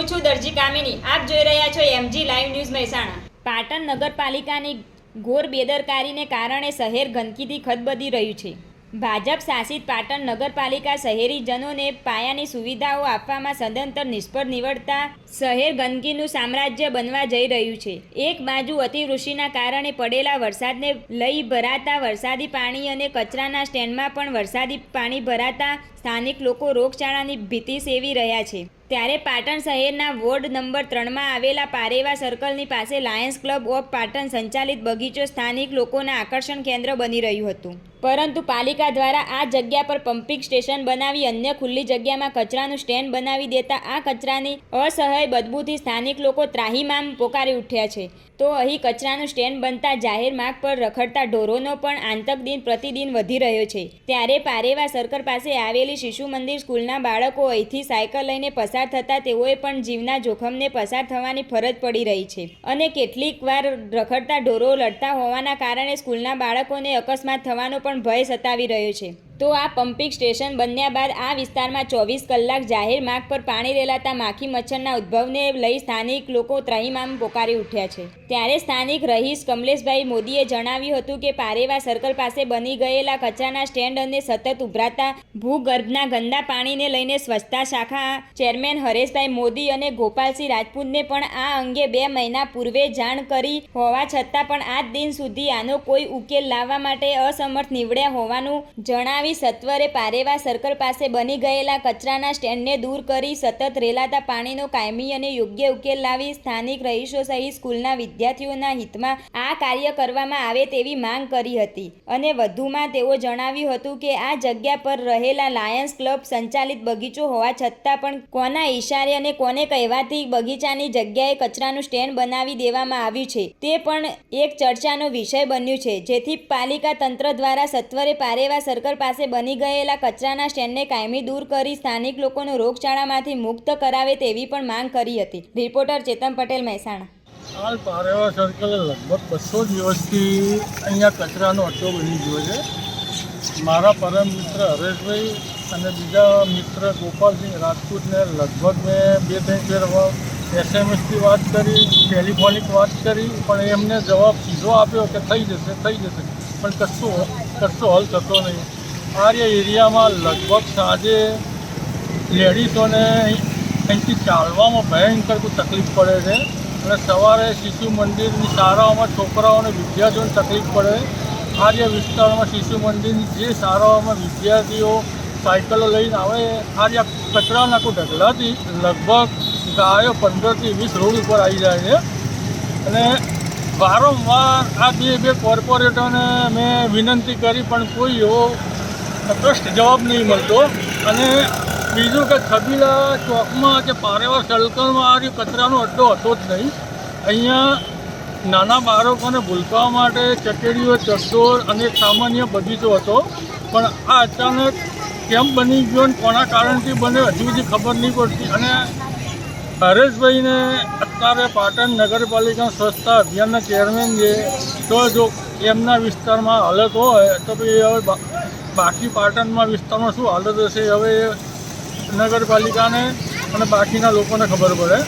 હું છું દરજી કામિની, આપ જોઈ રહ્યા છો MG live news Mehsana. Patan નગરપાલિકાની ઘોર બેદરકારીને કારણે શહેર ગંદકીથી ખદબદી રહ્યું છે. ભાજપ શાસિત પાટણ નગરપાલિકા શહેરીજનોને પાયાની સુવિધાઓ આપવામાં સદંતર નિષ્ફળ નીવડતા શહેર ગંદકીનું સામ્રાજ્ય બનવા જઈ રહ્યું છે. એક બાજુ અતિવૃષ્ટિના કારણે પડેલા વરસાદને લઈ ભરાતા વરસાદી પાણી અને કચરાના સ્ટેન્ડમાં પણ વરસાદી પાણી ભરાતા સ્થાનિક લોકો રોગચાળાની ભીતિ સેવી રહ્યા છે. ત્યારે પાટણ શહેરના વોર્ડ નંબર ત્રણમાં આવેલા પારેવા સર્કલની પાસે લાયન્સ ક્લબ ઓફ પાટણ સંચાલિત બગીચો સ્થાનિક લોકોના આકર્ષણ કેન્દ્ર બની રહ્યું હતું. પરંતુ પાલિકા દ્વારા આ જગ્યા પર પમ્પિંગ સ્ટેશન બનાવી અન્ય ખુલ્લી જગ્યામાં કચરાનું સ્ટેન્ડ બનાવી દેતા આ કચરાની અસહ્ય બદબૂથી સ્થાનિક લોકો ત્રાહીમામ પોકારી ઉઠ્યા છે. તો અહીં કચરાનું સ્ટેન્ડ બનતા જાહેર માર્ગ પર રખડતા ઢોરોનો પણ આંતક દિન પ્રતિદિન વધી રહ્યો છે. ત્યારે પારેવા સર્કલ પાસે આવેલી શિશુ મંદિર સ્કૂલના બાળકો અહીંથી સાયકલ લઈને પસાર થતા તેઓએ પણ જીવના જોખમને પસાર થવાની ફરજ પડી રહી છે. અને કેટલીક વાર રખડતા ઢોરો લડતા હોવાના કારણે સ્કૂલના બાળકોને અકસ્માત થવાનો પણ ભય સતાવી રહ્યો છે. તો આ પમ્પિંગ સ્ટેશન બન્યા બાદ આ વિસ્તારમાં ચોવીસ કલાક જાહેર માર્ગ પર પાણી રેલાતા માખી મચ્છરના ઉદ્ભવને લઈ સ્થાનિક લોકો ત્રહીમામ પોકારી ઉઠ્યા છે. ત્યારે સ્થાનિક રહીશ કમલેશભાઈ મોદીએ જણાવ્યું હતું કે પારેવા સર્કલ પાસે બની ગયેલા કચરાના સ્ટેન્ડ અને સતત ઉભરાતા ભૂગર્ભના ગંદા પાણીને લઈને સ્વચ્છતા શાખા ચેરમેન હરેશભાઈ મોદી અને ગોપાલસિંહ રાજપૂતને પણ આ અંગે બે મહિના પૂર્વે જાણ કરી હોવા છતાં પણ આજ દિન સુધી આનો કોઈ ઉકેલ લાવવા માટે અસમર્થ નીવડ્યા હોવાનું જણાવી સત્વરે પારેવા સર્કલ પાસે બની ગયેલા કચરાના સ્ટેન્ડને દૂર કરી સતત રેલાતા પાણીનો કાયમી અને યોગ્ય ઉકેલ લાવી સ્થાનિક રહીશો સહિત સ્કૂલના વિદ્યાર્થીઓના હિતમાં આ કાર્ય કરવામાં આવે તેવી માંગ કરી હતી. અને વધુમાં તેઓ જણાવ્યું હતું કે આ જગ્યા પર રહેલા લાયન્સ ક્લબ સંચાલિત બગીચો હોવા છતાં પણ કોના ઈશારે અને કોને કહેવાથી બગીચાની જગ્યાએ કચરાનું સ્ટેન્ડ બનાવી દેવામાં આવ્યું છે. તે પણ એક ચર્ચાનો વિષય બન્યું છે. જેથી પાલિકા તંત્ર દ્વારા સત્વરે પારેવા સર્કલ પાસે બની ગયેલા કચરાના સ્ટેન્ડને કાયમી દૂર કરી સ્થાનિક લોકોને રોગચાળામાંથી મુક્ત કરાવે તેવી પણ માંગ કરી હતી. રિપોર્ટર ચેતન પટેલ મહેસાણા. હાલ પારેવા સર્કલ લગભગ બસો દિવસથી અહીંયા કચરાનો અડ્ડો બની ગયો છે. મારા પરમ મિત્ર હરેશભાઈ અને બીજા મિત્ર ગોપાલસિંહ રાજપૂતને લગભગ મેં બે ત્રણ ફેર એસએમએસથી વાત કરી, ટેલિફોનિક વાત કરી, પણ એમને જવાબ સીધો આપ્યો કે થઈ જશે થઈ જશે. પણ કશું કશો હલ થતો નહીં. આર્ય એરિયામાં લગભગ સાંજે લેડીઝોને અહીંથી ચાલવામાં ભયંકર તકલીફ પડે છે. અને સવારે શિશુ મંદિરની શાળાઓમાં છોકરાઓને વિદ્યાર્થીઓને તકલીફ પડે. આર્ય વિસ્તારમાં શિશુ મંદિરની જે શાળાઓમાં વિદ્યાર્થીઓ સાયકલો લઈને આવે આર્ય કચરાના કોઈ ઢગલાથી લગભગ ગાયો પંદરથી વીસ રોડ ઉપર આવી જાય છે. અને વારંવાર આ બે બે કોર્પોરેટરને મેં વિનંતી કરી, પણ કોઈ એવો તટસ્થ જવાબ નહીં મળતો. અને બીજું કે છબીલા ચોકમાં કે પારેવા સર્કલમાં આ જે કચરાનો અડ્ડો હતો જ નહીં. અહીંયા નાના બાળકોને ભૂલકાવા માટે ચકેડીઓ ચકડોર અને સામાન્ય બગીચો હતો. પણ આ અચાનક કેમ બની ગયો ને કોના કારણથી બને હજુ સુધી ખબર નહીં પડતી. અને હરેશભાઈને અત્યારે પાટણ નગરપાલિકા સ્વચ્છતા અભિયાનના ચેરમેન છે. તો જો એમના વિસ્તારમાં હાલત હોય તો ભાઈ હવે બાકી પાટણમાં વિસ્તારમાં શું હાલત હશે? હવે નગરપાલિકાને અને બાકીના લોકોને ખબર પડે.